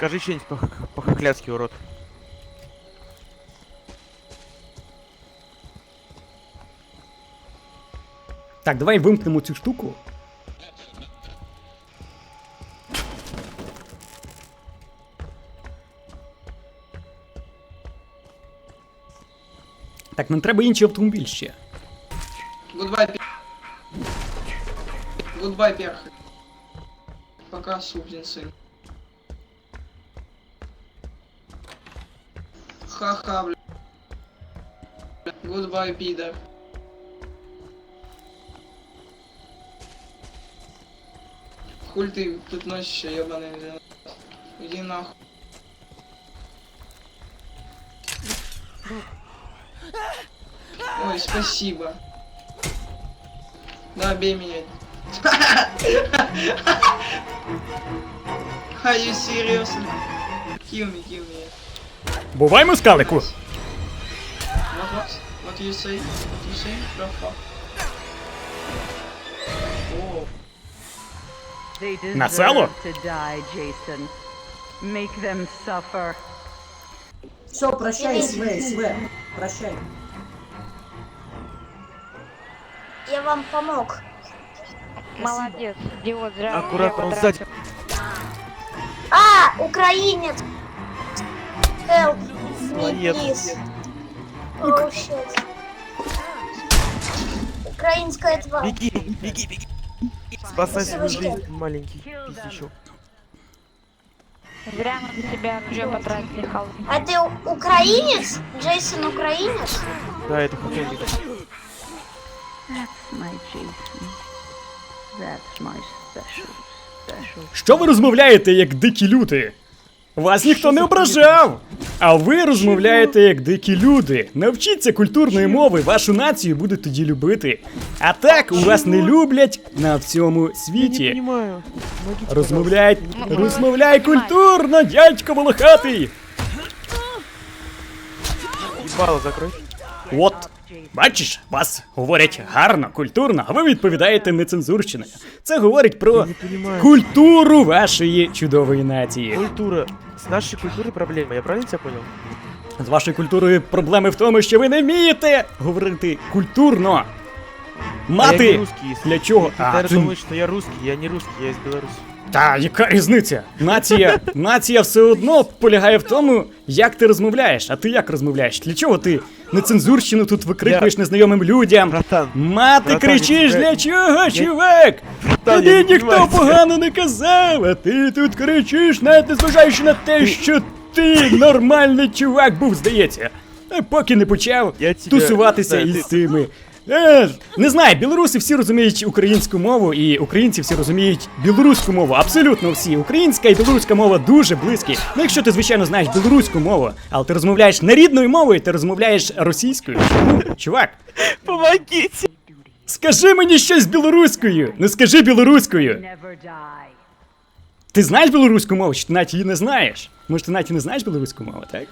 Скажи что-нибудь по- по-хохляцки, урод. Так, давай вимкнемо цю штуку. Так, нам треба інший автомобіль ще. Гудбай, пи... Гудбай, перхоть. Пока, сукин сын. Ха-ха, бля. Гудбай, пидор. Хуль ты тут ебаный, бля. Иди нахуй. Ой, спасибо. Да, бей меня. Are you serious? Kill me, kill me. Бувай, They На село? Все, прощай, Све, Све. Прощай. Я вам помог. Молодец, зря Аккуратно, он сзади. А, украинец. Help. Me, Молодец. please. Oh, shit. Украинская тварь. Беги, беги, беги. Спасай свою жизнь, маленький пиздючок. Зря мы на тебя оружие потратили, Халк. А ты украинец? Джейсон украинец? Да, это хохляцки. That's my Jason. That's my special, special. Що ви розмовляєте, як дикі люди? Вас ніхто не ображав! А ви розмовляєте як дикі люди. Навчіться культурної мови, вашу націю будуть тоді любити. А так у вас не люблять на всьому Я не світі. понимаю. Помогите, Розмовляй, пожалуйста, не розмовляй культурно, дядько волохатий! понимаю. Ебало закрой. От, бачиш, вас говорять гарно, культурно, а ви відповідаєте нецензурщиною. Це говорить про культуру вашої чудової нації. Культура. С нашей культурой проблема, я правильно тебя понял? З вашою культурою проблеми в тому, що ви не вмієте говорити культурно. А я Мати! русский. Для чого? А, ти- думаешь, что я русский, я не русский, я из Беларуси. Та яка різниця? Нація, нація все одно полягає в тому, як ти розмовляєш. А ти як розмовляєш? Для чого ти нецензурщину тут викрикуєш незнайомим людям? Братан, Мати Братан, кричиш для чого, чувак? Братан, я Тобі не ніхто погано не казав, а ти тут кричиш, навіть не зважаючи на те, що ти нормальний чувак був, здається. А Поки не почав Я тебе- тусуватися із ти- цими. Е, не знаю, білоруси всі розуміють українську мову, і українці всі розуміють білоруську мову. Абсолютно всі. Українська і білоруська мова дуже близькі. Ну, якщо ти, звичайно, знаєш білоруську мову, але ти розмовляєш не рідною мовою, ти розмовляєш російською. Ну, чувак, Помогите! скажи мені щось білоруською. Ну скажи білоруською. Ти знаєш білоруську мову, чи ти навіть її не знаєш? Може, ти навіть і не знаєш білоруську мову, так?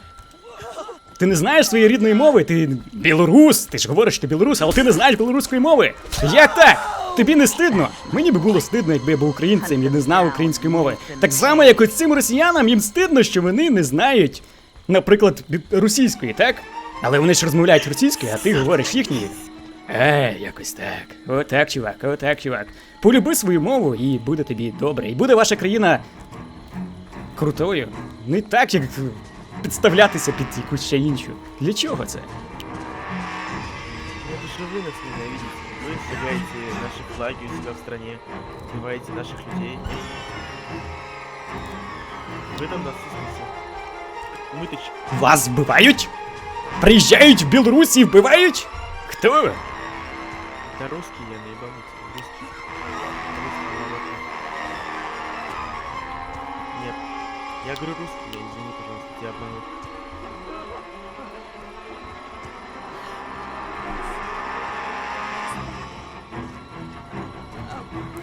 Ти не знаєш своєї рідної мови, ти білорус, ти ж говориш, що ти білорус, але ти не знаєш білоруської мови. Як так? Тобі не стидно? Мені би було стидно, якби я був українцем і не знав української мови. Так само, як ось цим росіянам, їм стидно, що вони не знають, наприклад, російської, так? Але вони ж розмовляють російською, а ти говориш їхньою. Е, якось так. Отак, чувак, отак, чувак. Полюби свою мову і буде тобі добре. І буде ваша країна крутою. Не так, як підставлятися під якусь ще іншу. Для чого це? Ну, это же вы нас ненавидите. Вы сжигаете наши флаги у себя в стране, убиваете наших людей. Вы нам нацисты. Мы-то ч- Вас вбивають? Приїжджають в Білорусі і вбивають? Хто? Да русский я наебанутый. Я говорю русский, я извини, пожалуйста, тебя обманул.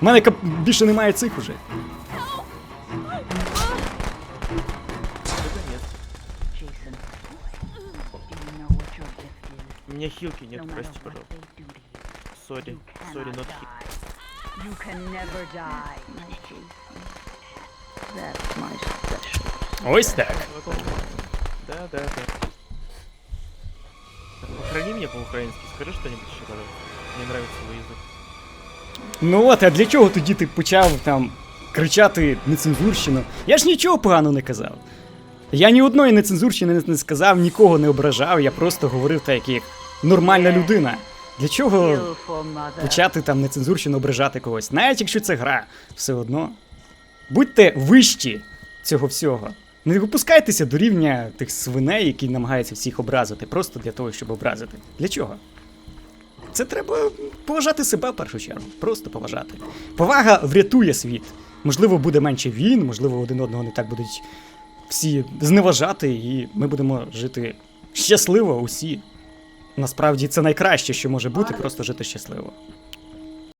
У мене кап... більше уже. У меня хилки нет, прости, пожалуйста. Сори, сори, но hit. Ось так. Да, да, да. Охрани меня по-украински, скажи что-нибудь еще, пожалуйста. Мне нравится твой язык. Ну от, а для чого тоді ти почав там кричати нецензурщину? Я ж нічого поганого не казав. Я ні одної нецензурщини не, не сказав, нікого не ображав, я просто говорив так, як як нормальна людина. Для чого mother. почати там нецензурщину ображати когось? Навіть якщо це гра, все одно. Будьте вищі цього всього. Не випускайтеся до рівня тих свиней, які намагаються всіх образити, просто для того, щоб образити. Для чого? Це треба поважати себе в першу чергу. Просто поважати. Повага врятує світ. Можливо, буде менше війн, можливо, один одного не так будуть всі зневажати, і ми будемо жити щасливо усі. Насправді це найкраще, що може бути, просто жити щасливо.